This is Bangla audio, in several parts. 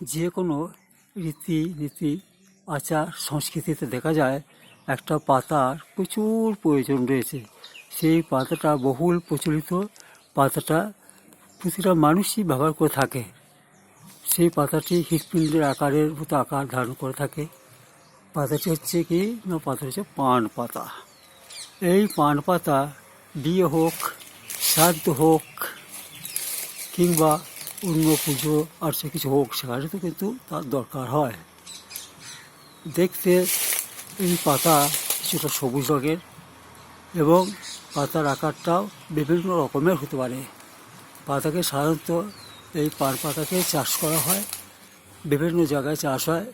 যে কোনো রীতি নীতি, আচার, সংস্কৃতিতে দেখা যায়, একটা পাতার প্রচুর প্রয়োজন রয়েছে। সেই পাতাটা বহুল প্রচলিত, পাতাটা প্রতিটা মানুষই ব্যবহার করে থাকে। সেই পাতাটি হৃৎপিণ্ডের আকারের মতো আকার ধারণ করে থাকে। পাতাটি হচ্ছে কি? না পাতা হচ্ছে পান পাতা। এই পান পাতা, বিয়ে হোক, শ্রাদ্ধ হোক, কিংবা অন্য পুজো আর সে কিছু হোক, সেখানে তো কিন্তু তার দরকার হয়। দেখতে এই পাতা কিছুটা সবুজ রঙের এবং পাতার আকারটাও বিভিন্ন রকমের হতে পারে। পাতাকে সাধারণত এই পান পাতাকে চাষ করা হয়, বিভিন্ন জায়গায় চাষ হয়।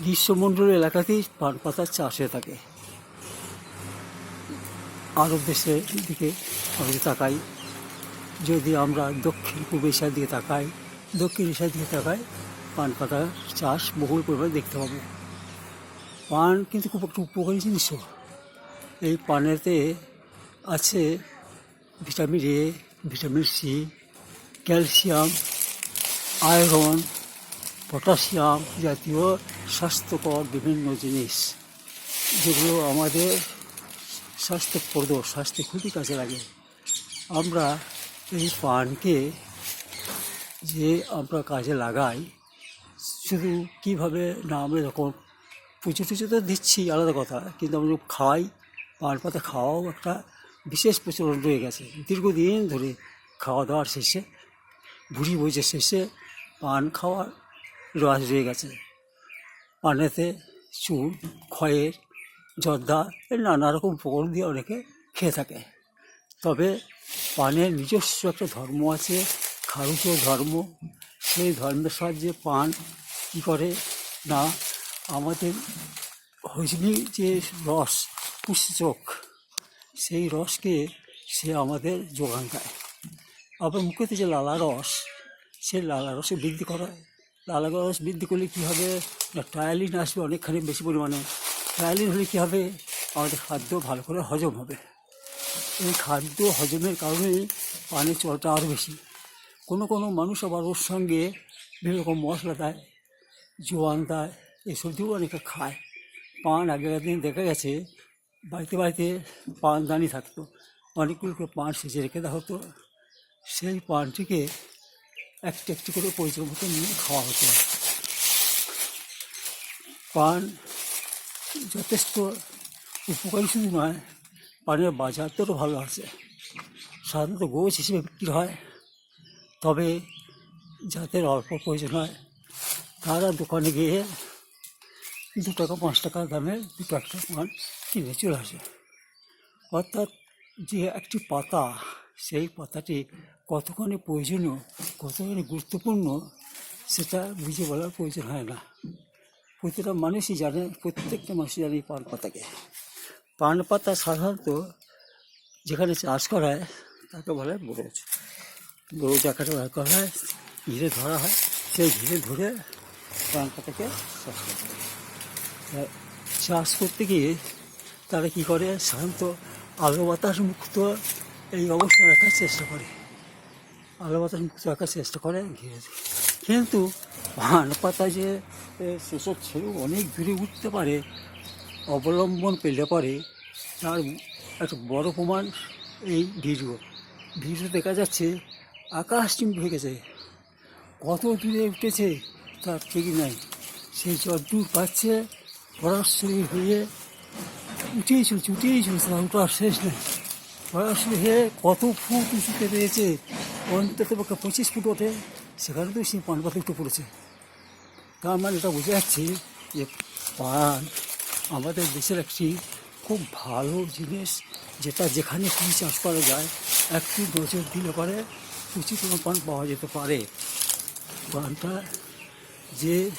গ্রীষ্মমণ্ডল এলাকাতেই পান পাতার চাষ হয়ে থাকে। আরব দেশের দিকে আমরা তাকাই। যদি আমরা দক্ষিণ পূর্ব এশিয়ার দিকে তাকাই, দক্ষিণ এশিয়ার দিকে তাকাই, পান পাতা চাষ বহুল পরিমাণে দেখতে পাবো। পান কিন্তু খুব একটা উপকারী জিনিসও এই পানেতে আছে vitamin A, vitamin C, calcium, iron, potassium জাতীয় স্বাস্থ্যকর বিভিন্ন জিনিস, যেগুলো আমাদের স্বাস্থ্যপ্রদ স্বাস্থ্য খুবই কাজে লাগে। আমরা এই পানকে যে আমরা কাজে লাগাই, শুধু কীভাবে না আমরা যখন পুজো টুজো তো দিচ্ছি, আলাদা কথা। কিন্তু আমরা খাই, পান পাতা খাওয়াও একটা বিশেষ প্রচলন রয়ে গেছে। দীর্ঘদিন ধরে খাওয়া দাওয়ার শেষে, ভুড়ি ভোজের শেষে পান খাওয়ার রস রয়ে গেছে। পানেতে চুন, খয়ের, জর্দা নানা রকম উপকরণ দিয়ে অনেকে খেয়ে থাকে। তবে পানের নিজস্ব একটা ধর্ম আছে খারুচ ধর্ম। সেই ধর্মের সাহায্যে পান কী করে? না, আমাদের হজমি যে রস পুষ্টিচোক সেই রসকে সে আমাদের যোগান দেয়। আবার মুখেতে যে লালা রস, সে লালা রসে বৃদ্ধি করায়। লালা রস বৃদ্ধি করলে কী হবে? না টায়ালিন আসবে অনেকখানি বেশি পরিমাণে। টায়ালিন হলে কী হবে? আমাদের খাদ্য ভালো করে হজম হবে। এই খাদ্য হজমের কারণেই পানের চলটা আরও বেশি। কোনো কোনো মানুষ আবার ওর সঙ্গে বিভিন্ন রকম মশলা দেয়, জোয়ান দেয় এসব দিয়েও অনেকে খায়। পান আগেকার দিন দেখা গেছে, বাড়িতে বাড়িতে পান দানি থাকতো। অনেকগুলো করে পান সেজে রেখে দেওয়া হতো। সেই পানটিকে একটু একটু করে পরিচয় মতো নিয়ে খাওয়া হতো। পান যথেষ্ট উপকারী শুধু নয় পানের বাজার তো ভালো আছে সাধারণত গোছ হিসেবে বিক্রি হয়। তবে যাদের অল্প প্রয়োজন হয়, তারা দোকানে গিয়ে দু টাকা, পাঁচ টাকা দামে দুটো একটা পান কিনে চলে আসে। অর্থাৎ যে একটি পাতা, সেই পাতাটি কতখানি প্রয়োজনীয়, কতখানি গুরুত্বপূর্ণ, সেটা বুঝে বলার প্রয়োজন হয় না। প্রতিটা মানুষই জানে, প্রত্যেকটা মানুষই জানে এই পান পাতাকে। পান পাতা সাধারণত যেখানে চাষ করা হয়, তাকে বলে বরজ। বরজ আকারে ব্যবহার করা হয়, ঘিরে ধরা হয়। সেই ঘিরে ধরে পান পাতাকে চাষ করা হয়। চাষ করতে গিয়ে তারা কী করে? সাধারণত আলো বাতাস মুক্ত এই অবস্থা রাখার চেষ্টা করে। আলো বাতাস মুক্ত রাখার চেষ্টা করে, ঘিরে কিন্তু পান পাতা যে সেসব ছেড়েও অনেক দূরে উঠতে পারে অবলম্বন পেলে পরে তার একটা বড় প্রমাণ এই ভিডিও। ভিডিও দেখা যাচ্ছে আকাশ চিম্প হয়ে গেছে। কত দূরে উঠেছে তার ঠিক নাই। সে যদ্দূর পাচ্ছে পরাশরী হয়ে উঠেই চলছে উঠেই চলছে উঠার শেষ নেই। পরাশরী হয়ে কত ফুট উঁচুতে পেয়েছে অন্তত পক্ষে পঁচিশ ফুট ওঠে, সেখানে তো সে পান পাতা উঠে পড়েছে। তার মানে এটা বোঝা যাচ্ছে যে পান আমাদের দেশের একটি খুব ভালো জিনিস, যেটা যেখানে ফুল চাষ করা যায়, একটু নজর দিলে পরে উচিত পান পাওয়া যেতে পারে। পানটা যে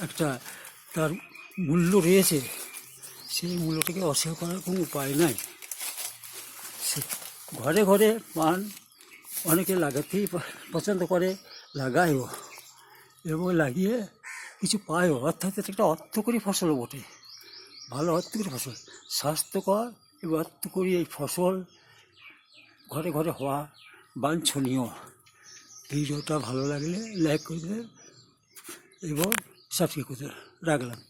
একটা তার মূল্য রয়েছে, সেই মূল্যটাকে অস্বীকার করার কোনো উপায় নাই। সে- ঘরে ঘরে পান অনেকে লাগাতেই পছন্দ করে, লাগায়ও এবং লাগিয়ে কিছু পায়ও, অর্থাৎ একটা অর্থকরী ফসলও বটে। ভালো অর্থকরী ফসল। স্বাস্থ্যকর এবং অর্থকরী এই ফসল ঘরে ঘরে হওয়া বাঞ্ছনীয়। ভিডিওটা ভালো লাগলে লাইক করে দেবেন এবং সাবস্ক্রাইব করতে রাখলাম।